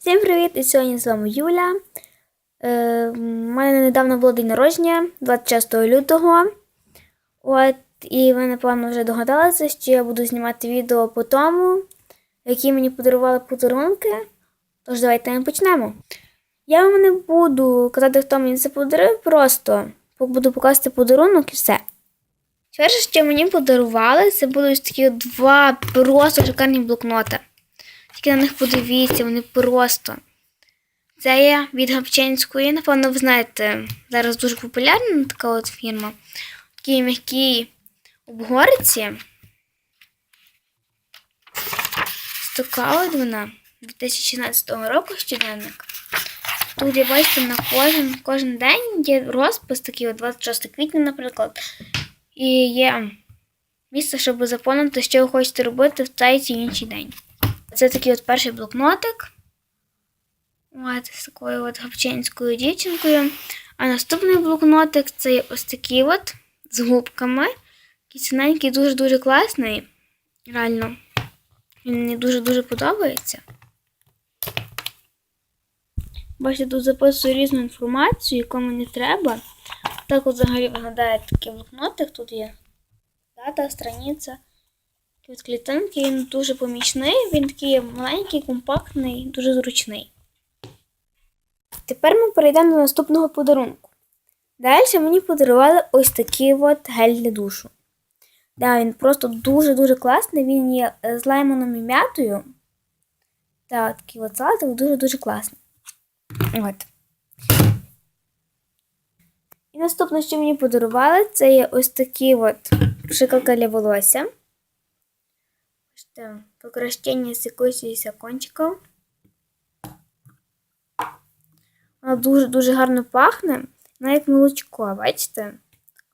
Всім привіт! І сьогодні з вами Юля. Е, У мене недавно було день народження, 26 лютого. От, і ви, напевно, вже догадалися, що я буду знімати відео по тому, які мені подарували подарунки. Тож давайте ми почнемо. Я вам не буду казати, хто мені це подарував, просто буду показувати подарунок і все. Перше, що мені подарували, це ось такі два просто шикарні блокноти. Тільки на них подивіться, вони просто. Це є від Гапчинської. Напевно, ви знаєте, зараз дуже популярна така от фірма. Такі м'які обгорці. Така вона 2016 року щоденник. Тут я бачите, на кожен, кожен день є розпис, такий от 26 квітня, наприклад. І є місце, щоб заповнити, що ви хочете робити в цей чи інший день. Це такий от перший блокнотик. От, з такою от гавчинською дівчинкою. А наступний блокнотик це ось такий от з губками. Такий дуже-дуже класний. Реально. Він мені дуже-дуже подобається. Бачите, тут записую різну інформацію, яку мені треба. Так от взагалі виглядає такий блокнотик. Тут є дата, страниця. Від клітинки він дуже помічний, він такий маленький, компактний, дуже зручний. Тепер ми перейдемо до наступного подарунку. Далі мені подарували ось такий от гель для душу. Да, він просто дуже-дуже класний, він є з лаймоном і м'ятою. Так, такий от салатик дуже-дуже класний. От. І наступне, що мені подарували, це є ось такі от шикалка для волосся. Покращення з якоюсь кончиком. Вона дуже-дуже гарно пахне, вона як молочко, бачите?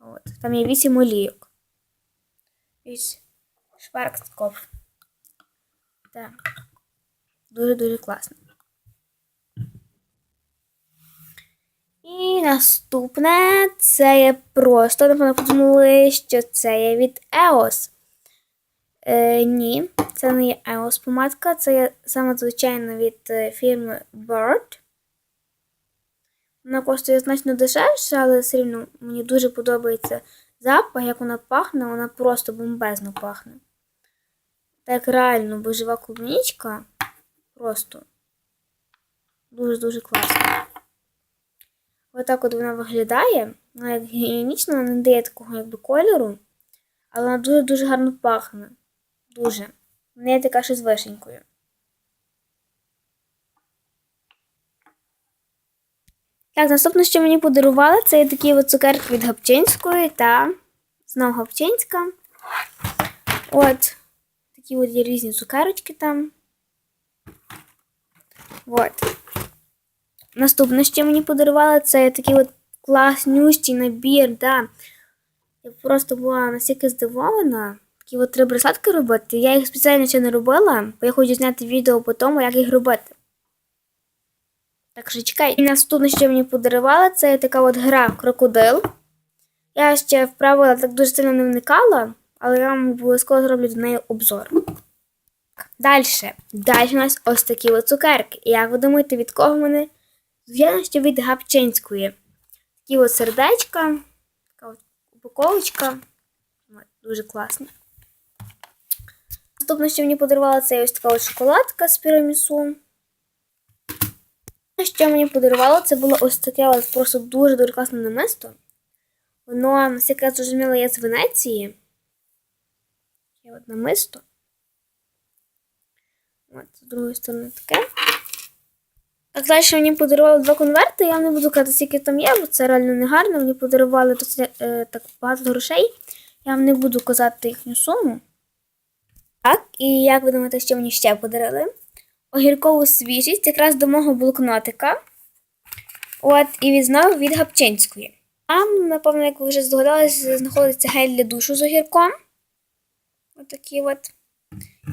От, Там є 8 олійок. Ось шваркскоп. Так. Дуже-дуже класно. І наступне це є просто, напевно, подумали, що це є від EOS. Е, ні, це не є EOS помадка, це саме звичайна від е, фірми Bird. Вона коштує значно дешевше, але все рівно мені дуже подобається запах, як вона пахне, вона просто бомбезно пахне. Так реально божева клубничка. Просто дуже-дуже класно. Отак от вона виглядає. Вона як гігієнічна, вона не дає такого якби кольору, але вона дуже-дуже гарно пахне. Дуже. Вона є така ще з вишенькою. Так, наступне, що мені подарували, це є такі от цукерки від Гапчинської та знову Гапчинська. От. Такі от є різні цукерочки там. От. Наступне, що мені подарували, це такий от класнющий набір, да. Я просто була настільки здивована. Такі от три браслетки робити. Я їх спеціально ще не робила, бо я хочу зняти відео по тому, як їх робити. Так що чекай. І наступне, що мені подарували, це така от гра крокодил. Я ще в правила так дуже сильно не вникала, але я вам обов'язково зроблю до неї обзор. Далі. Далі у нас ось такі от цукерки. І як ви думаєте, від кого вони? Зв'язано, що від Гапчинської. Такі от сердечка, така от упаковочка. Дуже класно. Наступне, що мені подарувала, це ось така от шоколадка з пірамісу. Що мені подарувало, це було ось таке от просто дуже-дуже класне намисто. Воно, наскільки я зрозуміла, є з Венеції. Таке от намисто. От, з другої сторони таке. Так, далі мені подарували два конверти, я не буду казати, скільки там є, бо це реально не гарно. Мені подарували досить, е, так багато грошей. Я вам не буду казати їхню суму. Так, і як ви думаєте, що мені ще подарили? Огіркову свіжість якраз до мого блокнотика. От, і від знову від Гапчинської. Там, напевно, як ви вже здогадалися, знаходиться гель для душу з огірком. Отакий от, от.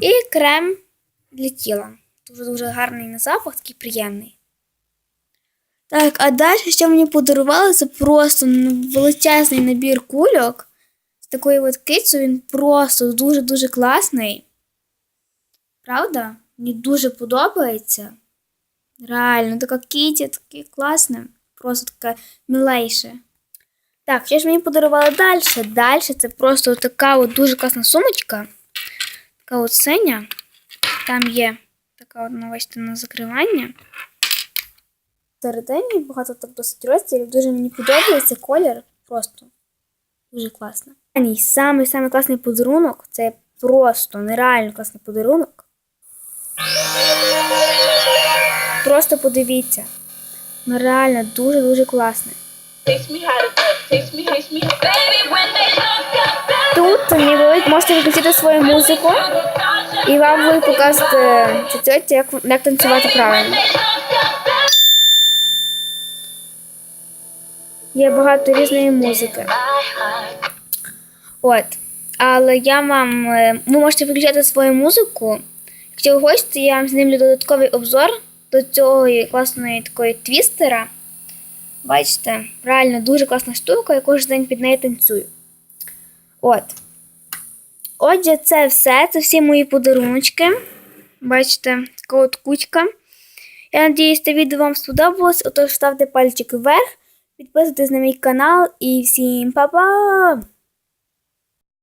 І крем для тіла. Дуже-дуже гарний на запах, такий приємний. Так, а далі, що мені подарували, це просто величезний набір кульок. З такою от кицею він просто дуже-дуже класний. Правда? Мені дуже подобається. Реально, така кіті, таке класне. Просто таке милейше. Так, що ж мені подарували далі? Далі це просто така от дуже класна сумочка. Така от синя. Там є така от, ну, бачите, на закривання. Всередині багато так досить розділів. Дуже мені подобається колір. Просто дуже класно. І самий самий класний подарунок це просто нереально класний подарунок. Просто подивіться. Ну реально дуже-дуже up, Тут не будуть, можете виключити свою музику і вам будуть показувати ця як, як танцювати правильно. Є багато різної музики. От. Але я вам. е, Ви можете виключати свою музику. Якщо ви хочете, я вам знімлю додатковий обзор до цього класної такої твістера. Бачите, реально дуже класна штука, я кожен день під нею танцюю. От. Отже, це все. Це всі мої подаруночки. Бачите, така от кучка. Я надіюсь, це відео вам сподобалось. Отож, ставте пальчик вверх, підписуйтесь на мій канал і всім па-па!